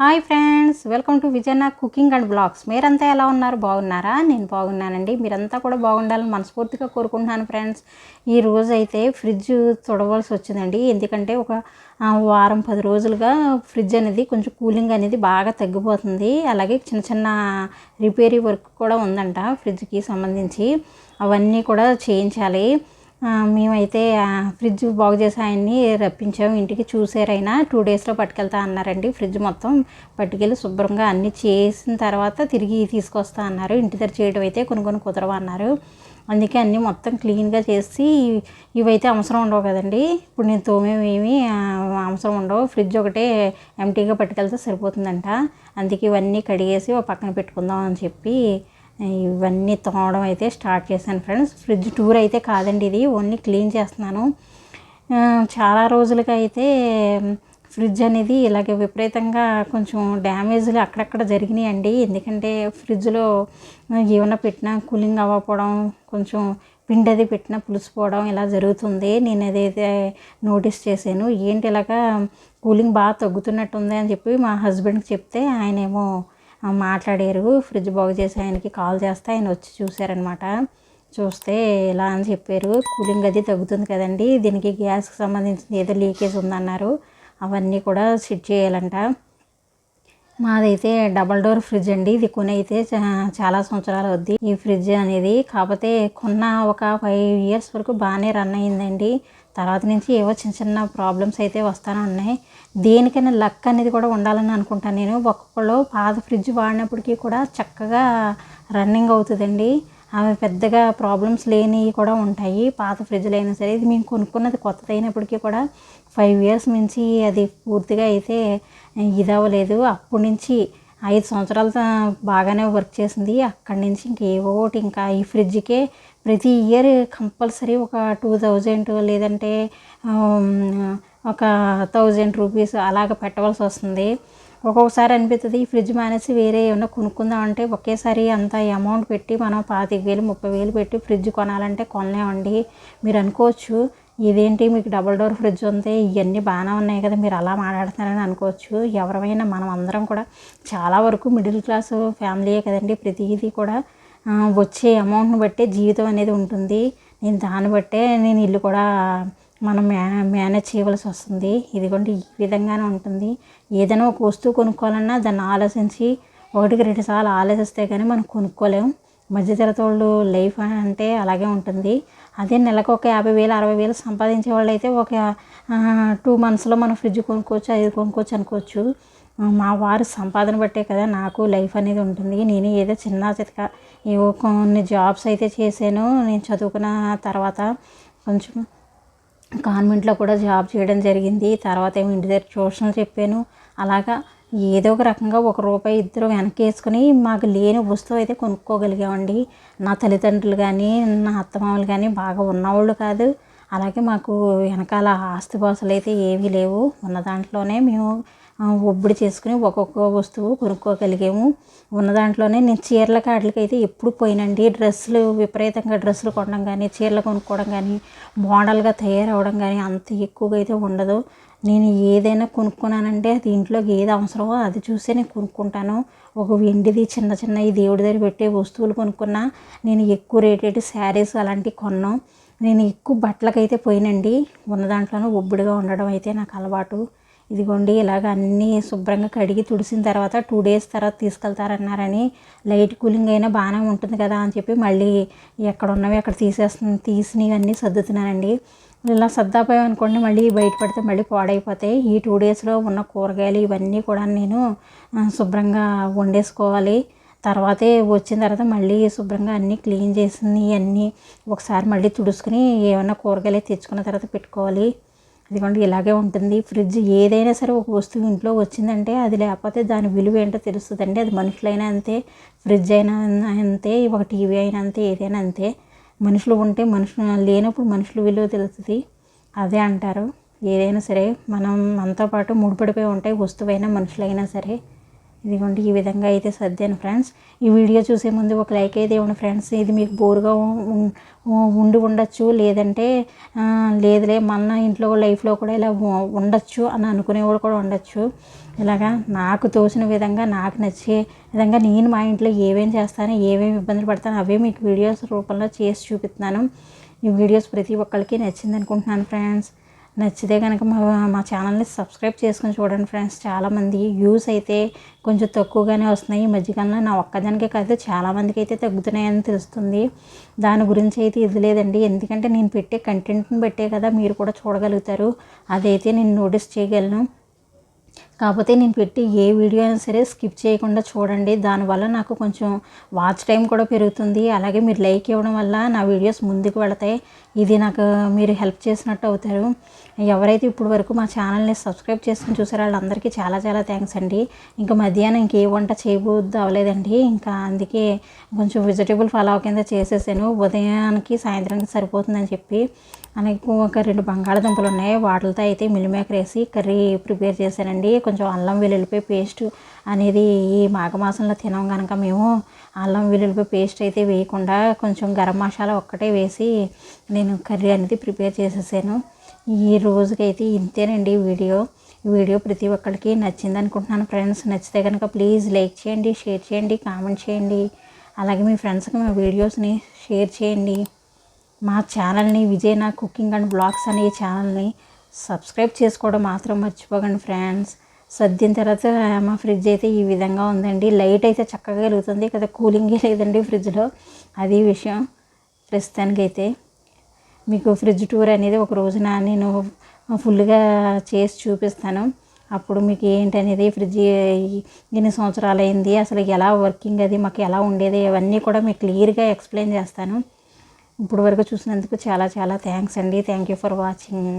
Hi friends welcome to Vijayana cooking and blogs. మీరంతా ఎలా ఉన్నారు? బాగున్నారా? నేను బాగున్నానండి. మీరంతా కూడా బాగుండాలని మనస్ఫూర్తిగా కోరుకుంటున్నాను ఫ్రెండ్స్. ఈ రోజు అయితే ఫ్రిడ్జ్ తొడవలసి వచ్చిందండి. ఎందుకంటే ఒక వారం పది రోజులుగా ఫ్రిడ్జ్ అనేది కొంచెం కూలింగ్ అనేది బాగా తగ్గిపోతుంది. అలాగే చిన్న చిన్న రిపేరీ వర్క్ కూడా ఉందంట ఫ్రిడ్జ్కి సంబంధించి. అవన్నీ కూడా చేయించాలి. మేమైతే ఫ్రిడ్జ్ బాగు చేసి ఆయన్ని రప్పించాము ఇంటికి చూసారైనా టూ డేస్లో పట్టుకెళ్తా అన్నారండి. ఫ్రిడ్జ్ మొత్తం పట్టుకెళ్ళి శుభ్రంగా అన్నీ చేసిన తర్వాత తిరిగి తీసుకొస్తా అన్నారు. ఇంటి దగ్గర చేయడం అయితే కొన్ని కొన్ని కుదరవు అన్నారు. అందుకే అన్నీ మొత్తం క్లీన్గా చేసి ఇవైతే అవసరం ఉండవు కదండి. ఇప్పుడు నేను తోమేమేమి అవసరం ఉండవు. ఫ్రిడ్జ్ ఒకటే ఎంటీగా పట్టుకెళ్తే సరిపోతుందంట. అందుకే ఇవన్నీ కడిగేసి ఒక పక్కన పెట్టుకుందాం అని చెప్పి ఇవన్నీ తోమడం అయితే స్టార్ట్ చేశాను ఫ్రెండ్స్. ఫ్రిడ్జ్ టూర్ అయితే కాదండి ఇది ఓన్లీ క్లీన్ చేస్తున్నాను. చాలా రోజులుగా అయితే ఫ్రిడ్జ్ అనేది ఇలాగే విపరీతంగా కొంచెం డ్యామేజ్లు అక్కడక్కడ జరిగినాయండి. ఎందుకంటే ఫ్రిడ్జ్లో ఏమైనా పెట్టినా కూలింగ్ అవ్వకపోవడం కొంచెం పిండి అది పెట్టినా పులిసిపోవడం ఇలా జరుగుతుంది. నేను అదైతే నోటీస్ చేశాను. ఏంటి ఇలాగా కూలింగ్ బాగా తగ్గుతున్నట్టుంది అని చెప్పి మా హస్బెండ్కి చెప్తే ఆయనేమో మాట్లాడారు. ఫ్రిడ్జ్ బాగు చేసి ఆయనకి కాల్ చేస్తే ఆయన వచ్చి చూశారనమాట చూస్తే ఇలా అని చెప్పారు. కూలింగ్ అది తగ్గుతుంది కదండి. దీనికి గ్యాస్కి సంబంధించిన ఏదో లీకేజ్ ఉందన్నారు. అవన్నీ కూడా సెట్ చేయాలంట. మాదైతే డబల్ డోర్ ఫ్రిడ్జ్ అండి. ఇది కొని అయితే చా- చాలా సంవత్సరాలు అవుద్ది. ఈ ఫ్రిడ్జ్ అనేది కాకపోతే కొన్న ఒక ఫైవ్ ఇయర్స్ వరకు బాగానే రన్ అయ్యిందండి. తర్వాత నుంచి ఏవో చిన్న చిన్న ప్రాబ్లమ్స్ అయితే వస్తానే ఉన్నాయి. దేనికైనా లక్ అనేది కూడా ఉండాలని అనుకుంటాను నేను. ఒక్కొక్కళ్ళు పాత ఫ్రిడ్జ్ వాడినప్పటికీ కూడా చక్కగా రన్నింగ్ అవుతుందండి. అవి పెద్దగా ప్రాబ్లమ్స్ లేనివి కూడా ఉంటాయి. పాత ఫ్రిడ్జ్లు అయినా సరే ఇది మేము కొనుక్కున్నది కొత్తది అయినప్పటికీ కూడా ఫైవ్ ఇయర్స్ నుంచి అది పూర్తిగా అయితే ఇదవ్వలేదు. అప్పటి నుంచి ఐదు సంవత్సరాలు బాగానే వర్క్ చేసింది. అక్కడి నుంచి ఇంకేవో ఒకటి ఇంకా ఈ ఫ్రిడ్జ్కే ప్రతి ఇయర్ కంపల్సరీ ఒక టూ థౌజండ్ లేదంటే ఒక థౌజండ్ రూపీస్ అలాగ పెట్టవలసి వస్తుంది. ఒక్కొక్కసారి అనిపిస్తుంది ఈ ఫ్రిడ్జ్ మానేసి వేరే ఏమైనా కొనుక్కుందాం అంటే ఒకేసారి అంత అమౌంట్ పెట్టి మనం పాతిక వేలు ముప్పై వేలు పెట్టి ఫ్రిడ్జ్ కొనాలంటే కొనలేమండి. మీరు అనుకోవచ్చు ఇదేంటి? మీకు డబుల్ డోర్ ఫ్రిడ్జ్ ఉంది. ఇవన్నీ బాగానే ఉన్నాయి కదా మీరు అలా మాట్లాడుతున్నారని అనుకోవచ్చు. ఎవరైనా మనం అందరం కూడా చాలా వరకు మిడిల్ క్లాస్ ఫ్యామిలీయే కదండి. ప్రతిదీ కూడా వచ్చే అమౌంట్ని బట్టే జీవితం అనేది ఉంటుంది. నేను దాన్ని బట్టే నేను ఇల్లు కూడా మనం మే మేనేజ్ చేయవలసి వస్తుంది. ఇదిగోండి ఈ విధంగానే ఉంటుంది. ఏదైనా ఒక వస్తువు కొనుక్కోవాలన్నా దాన్ని ఆలోచించి ఒకటికి రెండు సార్లు ఆలోచిస్తే కానీ మనం కొనుక్కోలేం. మధ్యతరగతి లైఫ్ అంటే అలాగే ఉంటుంది. అదే నెలకు ఒక యాభై వేలు అరవై వేలు సంపాదించే వాళ్ళు అయితే ఒక టూ మంత్స్లో మనం ఫ్రిడ్జ్ కొనుక్కోవచ్చు అది కొనుక్కోవచ్చు అనుకోవచ్చు. మా వారు సంపాదన బట్టే కదా నాకు లైఫ్ అనేది ఉంటుంది. నేను ఏదో చిన్న చితక ఏవో కొన్ని జాబ్స్ అయితే చేశాను. నేను చదువుకున్న తర్వాత కొంచెం కాన్వెంట్లో కూడా జాబ్ చేయడం జరిగింది. తర్వాత ఏమో ఇంటి దగ్గర ట్యూషన్లు చెప్పాను. అలాగా ఏదో ఒక రకంగా ఒక రూపాయి ఇద్దరు వెనక్కి వేసుకుని మాకు లేని వస్తువు అయితే కొనుక్కోగలిగామండి. నా తల్లిదండ్రులు కానీ నా అత్తమామలు కానీ బాగా ఉన్నవాళ్ళు కాదు. అలాగే మాకు వెనకాల ఆస్తిపాస్తులు అయితే ఏమీ లేవు. ఉన్న దాంట్లోనే మేము ఒబ్బడి చేసుకుని ఒక్కొక్క వస్తువు కొనుక్కోగలిగాము. ఉన్న దాంట్లోనే నేను చీరల కాడలకైతే అయితే ఎప్పుడు పోయినండి. డ్రెస్సులు విపరీతంగా డ్రెస్సులు కొనడం కానీ చీరలు కొనుక్కోవడం కానీ మోడల్గా తయారవడం కానీ అంత ఎక్కువగా అయితే ఉండదు. నేను ఏదైనా కొనుక్కున్నానంటే అది ఇంట్లోకి ఏది అవసరమో అది చూసే నేను కొనుక్కుంటాను. ఒక వెండిది చిన్న చిన్న ఈ దేవుడి దగ్గర పెట్టే వస్తువులు కొనుక్కున్నా నేను ఎక్కువ రేటెడ్ శారీస్ అలాంటివి కొన్నాను నేను ఎక్కువ బట్టలకైతే పోయినండి. ఉన్న దాంట్లోనే ఒబ్బుడిగా ఉండడం అయితే నాకు అలవాటు. ఇదిగోండి ఇలాగ అన్నీ శుభ్రంగా కడిగి తుడిసిన తర్వాత టూ డేస్ తర్వాత తీసుకెళ్తారన్నారని లైట్ కూలింగ్ అయినా బాగానే ఉంటుంది కదా అని చెప్పి మళ్ళీ ఎక్కడ ఉన్నవి అక్కడ తీసేస్తుంది తీసినవి అన్నీ సర్దుతున్నానండి ఇలా సర్దాపోయాం అనుకోండి మళ్ళీ బయట పడితే మళ్ళీ పాడైపోతాయి. ఈ టూ డేస్లో ఉన్న కూరగాయలు ఇవన్నీ కూడా నేను శుభ్రంగా వండేసుకోవాలి. తర్వాతే వచ్చిన తర్వాత మళ్ళీ శుభ్రంగా అన్నీ క్లీన్ చేసింది అన్నీ ఒకసారి మళ్ళీ తుడుచుకుని ఏమైనా కూరగాయలు తెచ్చుకున్న తర్వాత పెట్టుకోవాలి. ఇదిగోండి ఇలాగే ఉంటుంది. ఫ్రిడ్జ్ ఏదైనా సరే ఒక వస్తువు ఇంట్లో వచ్చిందంటే అది లేకపోతే దాని విలువ ఏంటో తెలుస్తుందండి. అది మనుషులైనా అంతే ఫ్రిడ్జ్ అయినా అంతే ఒక టీవీ అయినా అంతే ఏదైనా అంతే. మనుషులు ఉంటే మనుషులు లేనప్పుడు మనుషుల విలువ తెలుస్తుంది. అదే అంటారు. ఏదైనా సరే మనం మనతో పాటు ముడిపడిపోయి ఉంటాయి వస్తువైనా మనుషులైనా సరే ఇదిగోండి ఈ విధంగా అయితే సర్దాను ఫ్రెండ్స్. ఈ వీడియో చూసే ముందు ఒక లైక్ అయితే ఇవ్వండి ఫ్రెండ్స్. ఇది మీకు బోరుగా ఉండి ఉండొచ్చు లేదంటే లేదులే మన ఇంట్లో లైఫ్లో కూడా ఇలా ఉండొచ్చు అని అనుకునేవాడు కూడా ఉండొచ్చు. ఇలాగా నాకు తోచిన విధంగా నాకు నచ్చే విధంగా నేను మా ఇంట్లో ఏమేమి చేస్తాను ఏమేమి ఇబ్బందులు పడతాను అవే మీకు వీడియోస్ రూపంలో చేసి చూపిస్తున్నాను. ఈ వీడియోస్ ప్రతి ఒక్కరికి నచ్చింది అనుకుంటున్నాను ఫ్రెండ్స్. నచ్చితే కనుక మా మా ఛానల్ని సబ్స్క్రైబ్ చేసుకొని చూడండి ఫ్రెండ్స్. చాలామంది వ్యూస్ అయితే కొంచెం తక్కువగానే వస్తున్నాయి. ఈ మధ్యకాలంలో నా ఒక్కదానికే కాదు చాలామందికి అయితే తగ్గుతున్నాయని తెలుస్తుంది. దాని గురించి అయితే ఇది లేదండి. ఎందుకంటే నేను పెట్టే కంటెంట్ని బట్టే కదా మీరు కూడా చూడగలుగుతారు. అదైతే నేను నోటీస్ చేయగలను. కాకపోతే నేను పెట్టి ఏ వీడియో అయినా సరే స్కిప్ చేయకుండా చూడండి. దానివల్ల నాకు కొంచెం వాచ్ టైం కూడా పెరుగుతుంది. అలాగే మీరు లైక్ ఇవ్వడం వల్ల నా వీడియోస్ ముందుకు వెళతాయి. ఇది నాకు మీరు హెల్ప్ చేసినట్టు అవుతారు. ఎవరైతే ఇప్పుడు వరకు మా ఛానల్ని సబ్స్క్రైబ్ చేసుకుని చూసారో వాళ్ళందరికీ చాలా చాలా థ్యాంక్స్ అండి. ఇంకా మధ్యాహ్నం ఇంకే వంట చేయబోద్దు అవ్వలేదండి. ఇంకా అందుకే కొంచెం వెజిటేబుల్ పలావ్ కింద చేసేసాను. ఉదయానికి సాయంత్రానికి సరిపోతుందని చెప్పి అలాగే ఒక రెండు బంగాళదుంపలు ఉన్నాయి. వాటితో అయితే మిల్లిమేకర్ వేసి కర్రీ ప్రిపేర్ చేశానండి. కొంచెం అల్లం వెల్లుల్లిపాయ పేస్ట్ అనేది ఈ మాఘమాసంలో తినం కనుక మేము. అల్లం వెల్లుల్లిపాయ పేస్ట్ అయితే వేయకుండా కొంచెం గరం మసాలా ఒక్కటే వేసి నేను కర్రీ అనేది ప్రిపేర్ చేసేసాను. ఈ రోజుకైతే ఇంతేనండి వీడియో. ఈ వీడియో ప్రతి ఒక్కరికి నచ్చింది అనుకుంటున్నాను ఫ్రెండ్స్. నచ్చితే కనుక ప్లీజ్ లైక్ చేయండి షేర్ చేయండి కామెంట్ చేయండి. అలాగే మీ ఫ్రెండ్స్కి మా వీడియోస్ని షేర్ చేయండి. మా ఛానల్ని విజయనా కుకింగ్ అండ్ బ్లాగ్స్ అనే ఛానల్ని సబ్స్క్రైబ్ చేసుకోవడం మాత్రం మర్చిపోకండి ఫ్రెండ్స్. సర్దిన తర్వాత మా ఫ్రిడ్జ్ అయితే ఈ విధంగా ఉందండి. లైట్ అయితే చక్కగా వెలుగుతుంది కదా కూలింగే లేదండి ఫ్రిడ్జ్లో. అది విషయం ప్రస్తుతానికైతే. మీకు ఫ్రిడ్జ్ టూర్ అనేది ఒక రోజున నేను ఫుల్గా చేసి చూపిస్తాను. అప్పుడు మీకు ఏంటి అనేది ఫ్రిడ్జ్ ఎన్ని సంవత్సరాలు అయింది అసలు ఎలా వర్కింగ్ అది మాకు ఎలా ఉండేది అవన్నీ కూడా మీకు క్లియర్గా ఎక్స్ప్లెయిన్ చేస్తాను. ఇప్పుడు వరకు చూసినందుకు చాలా చాలా థ్యాంక్స్ అండి. Thank you for watching.